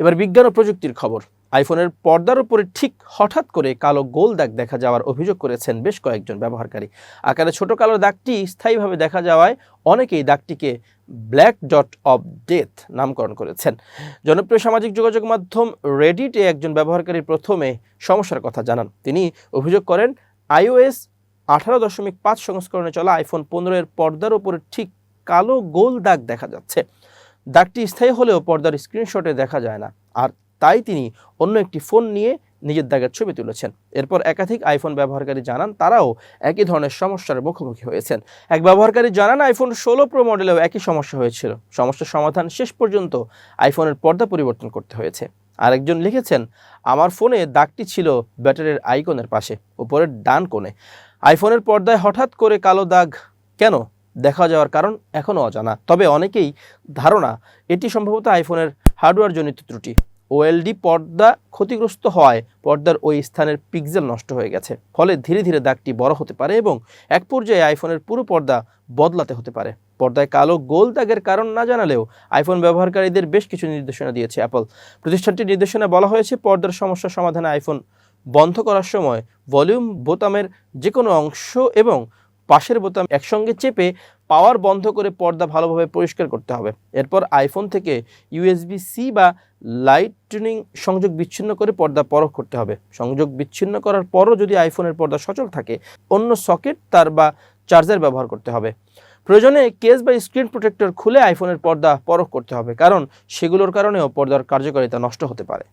এবার বিজ্ঞান ও প্রযুক্তির খবর। আইফোনের পর্দার উপরে ঠিক হঠাৎ করে কালো গোল দাগ দেখা যাওয়ার অভিযোগ করেছেন বেশ কয়েকজন ব্যবহারকারী। আকারে ছোট কালো দাগটি স্থায়ীভাবে দেখা যাওয়ায় অনেকেই দাগটিকে ব্ল্যাক ডট অব ডেথ নামকরণ করেছেন। জনপ্রিয় সামাজিক যোগাযোগ মাধ্যম রেডিটে একজন ব্যবহারকারী প্রথমে সমস্যার কথা জানান। তিনি অভিযোগ করেন, আইওএস আঠারো দশমিক পাঁচ সংস্করণে চলা আইফোন পনেরো এর পর্দার উপরে ঠিক কালো গোল দাগ দেখা যাচ্ছে। দাগটি স্থায়ী হলেও পর্দার স্ক্রিনশটে দেখা যায় না। আর তাই তিনি অন্য একটি ফোন নিয়ে নিজের দাগের ছবি তুলেছেন। এরপর একাধিক আইফোন ব্যবহারকারী জানান, তারাও একই ধরনের সমস্যার মুখোমুখি হয়েছেন। এক ব্যবহারকারী জানান আইফোন ষোলো প্রো মডেলেও একই সমস্যা হয়েছিল। সমস্যার সমাধান শেষ পর্যন্ত আইফোনের পর্দা পরিবর্তন করতে হয়েছে। আরেকজন লিখেছেন, আমার ফোনে দাগটি ছিল ব্যাটারির আইকনের পাশে, উপরের ডান কোণে। আইফোনের পর্দায় হঠাৎ করে কালো দাগ কেন? দেখা যাওয়ার কারণ এখনও অজানা। তবে অনেকেই ধারণা, এটি সম্ভবত আইফোনের হার্ডওয়্যারজনিত ত্রুটি। ওএলডি পর্দা ক্ষতিগ্রস্ত হওয়ায় পর্দার ওই স্থানের পিক্সেল নষ্ট হয়ে গেছে। ফলে ধীরে ধীরে দাগটি বড় হতে পারে এবং এক পর্যায়ে আইফোনের পুরো পর্দা বদলাতে হতে পারে। পর্দায় কালো গোল দাগের কারণ না জানালেও আইফোন ব্যবহারকারীদের বেশ কিছু নির্দেশনা দিয়েছে অ্যাপল। প্রতিষ্ঠানটির নির্দেশনা বলা হয়েছে, পর্দার সমস্যা সমাধানে আইফোন বন্ধ করার সময় ভলিউম, বোতামের যে কোনো অংশ এবং পাশের বোতাম একসঙ্গে চেপে পাওয়ার বন্ধ করে পর্দা ভালোভাবে পরিষ্কার করতে হবে। এরপর আইফোন থেকে ইউএসবি সি বা লাইটনিং সংযোগ বিচ্ছিন্ন করে পর্দা পরখ করতে হবে। সংযোগ বিচ্ছিন্ন করার পরও যদি আইফোনের পর্দা সচল থাকে, অন্য সকেট তার বা চার্জার ব্যবহার করতে হবে। প্রয়োজনে কেস বা স্ক্রিন প্রোটেক্টর খুলে আইফোনের পর্দা পরখ করতে হবে, কারণ সেগুলোর কারণেও পর্দার কার্যকারিতা নষ্ট হতে পারে।